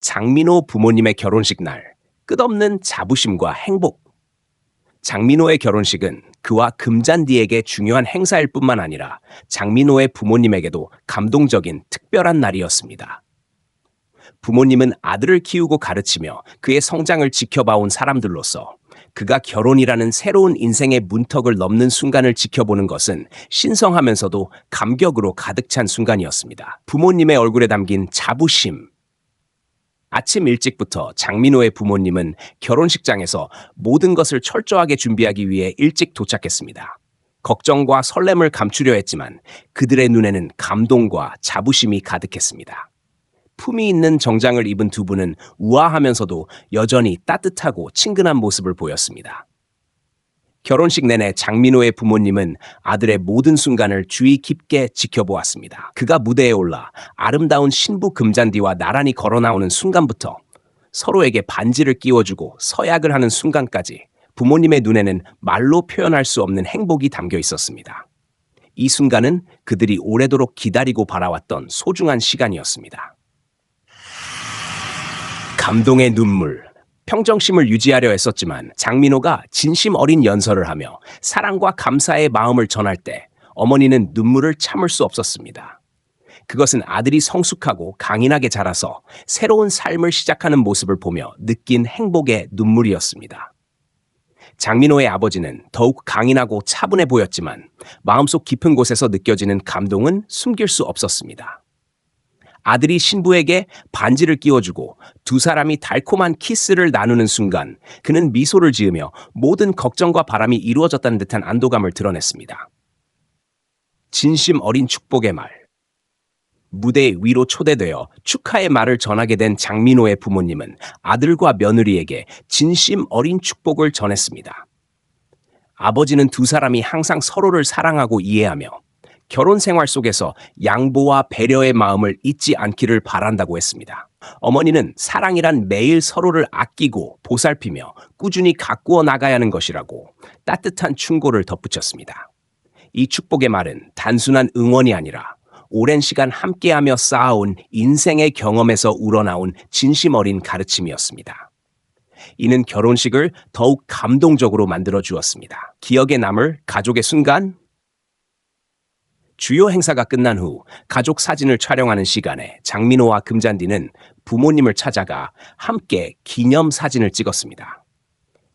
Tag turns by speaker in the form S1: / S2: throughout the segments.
S1: 장민호 부모님의 결혼식 날 끝없는 자부심과 행복. 장민호의 결혼식은 그와 금잔디에게 중요한 행사일 뿐만 아니라 장민호의 부모님에게도 감동적인 특별한 날이었습니다. 부모님은 아들을 키우고 가르치며 그의 성장을 지켜봐온 사람들로서 그가 결혼이라는 새로운 인생의 문턱을 넘는 순간을 지켜보는 것은 신성하면서도 감격으로 가득 찬 순간이었습니다. 부모님의 얼굴에 담긴 자부심. 아침 일찍부터 장민호의 부모님은 결혼식장에서 모든 것을 철저하게 준비하기 위해 일찍 도착했습니다. 걱정과 설렘을 감추려 했지만 그들의 눈에는 감동과 자부심이 가득했습니다. 품이 있는 정장을 입은 두 분은 우아하면서도 여전히 따뜻하고 친근한 모습을 보였습니다. 결혼식 내내 장민호의 부모님은 아들의 모든 순간을 주의 깊게 지켜보았습니다. 그가 무대에 올라 아름다운 신부 금잔디와 나란히 걸어 나오는 순간부터 서로에게 반지를 끼워주고 서약을 하는 순간까지 부모님의 눈에는 말로 표현할 수 없는 행복이 담겨 있었습니다. 이 순간은 그들이 오래도록 기다리고 바라왔던 소중한 시간이었습니다. 감동의 눈물. 평정심을 유지하려 했었지만 장민호가 진심 어린 연설을 하며 사랑과 감사의 마음을 전할 때 어머니는 눈물을 참을 수 없었습니다. 그것은 아들이 성숙하고 강인하게 자라서 새로운 삶을 시작하는 모습을 보며 느낀 행복의 눈물이었습니다. 장민호의 아버지는 더욱 강인하고 차분해 보였지만 마음속 깊은 곳에서 느껴지는 감동은 숨길 수 없었습니다. 아들이 신부에게 반지를 끼워주고 두 사람이 달콤한 키스를 나누는 순간 그는 미소를 지으며 모든 걱정과 바람이 이루어졌다는 듯한 안도감을 드러냈습니다. 진심 어린 축복의 말. 무대 위로 초대되어 축하의 말을 전하게 된 장민호의 부모님은 아들과 며느리에게 진심 어린 축복을 전했습니다. 아버지는 두 사람이 항상 서로를 사랑하고 이해하며 결혼 생활 속에서 양보와 배려의 마음을 잊지 않기를 바란다고 했습니다. 어머니는 사랑이란 매일 서로를 아끼고 보살피며 꾸준히 가꾸어 나가야 하는 것이라고 따뜻한 충고를 덧붙였습니다. 이 축복의 말은 단순한 응원이 아니라 오랜 시간 함께하며 쌓아온 인생의 경험에서 우러나온 진심 어린 가르침이었습니다. 이는 결혼식을 더욱 감동적으로 만들어 주었습니다. 기억에 남을 가족의 순간, 주요 행사가 끝난 후 가족 사진을 촬영하는 시간에 장민호와 금잔디는 부모님을 찾아가 함께 기념 사진을 찍었습니다.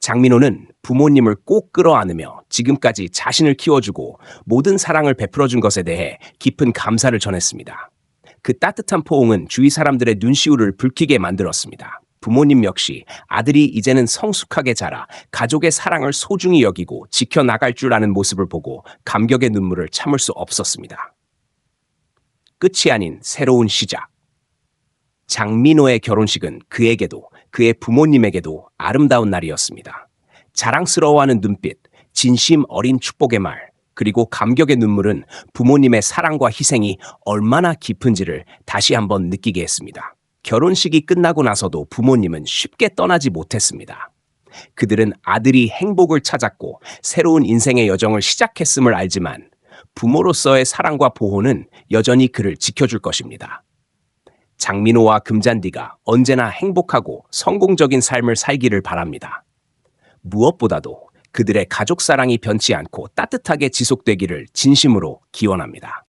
S1: 장민호는 부모님을 꼭 끌어안으며 지금까지 자신을 키워주고 모든 사랑을 베풀어준 것에 대해 깊은 감사를 전했습니다. 그 따뜻한 포옹은 주위 사람들의 눈시울을 붉히게 만들었습니다. 부모님 역시 아들이 이제는 성숙하게 자라 가족의 사랑을 소중히 여기고 지켜나갈 줄 아는 모습을 보고 감격의 눈물을 참을 수 없었습니다. 끝이 아닌 새로운 시작. 장민호의 결혼식은 그에게도 그의 부모님에게도 아름다운 날이었습니다. 자랑스러워하는 눈빛, 진심 어린 축복의 말, 그리고 감격의 눈물은 부모님의 사랑과 희생이 얼마나 깊은지를 다시 한번 느끼게 했습니다. 결혼식이 끝나고 나서도 부모님은 쉽게 떠나지 못했습니다. 그들은 아들이 행복을 찾았고 새로운 인생의 여정을 시작했음을 알지만 부모로서의 사랑과 보호는 여전히 그를 지켜줄 것입니다. 장민호와 금잔디가 언제나 행복하고 성공적인 삶을 살기를 바랍니다. 무엇보다도 그들의 가족 사랑이 변치 않고 따뜻하게 지속되기를 진심으로 기원합니다.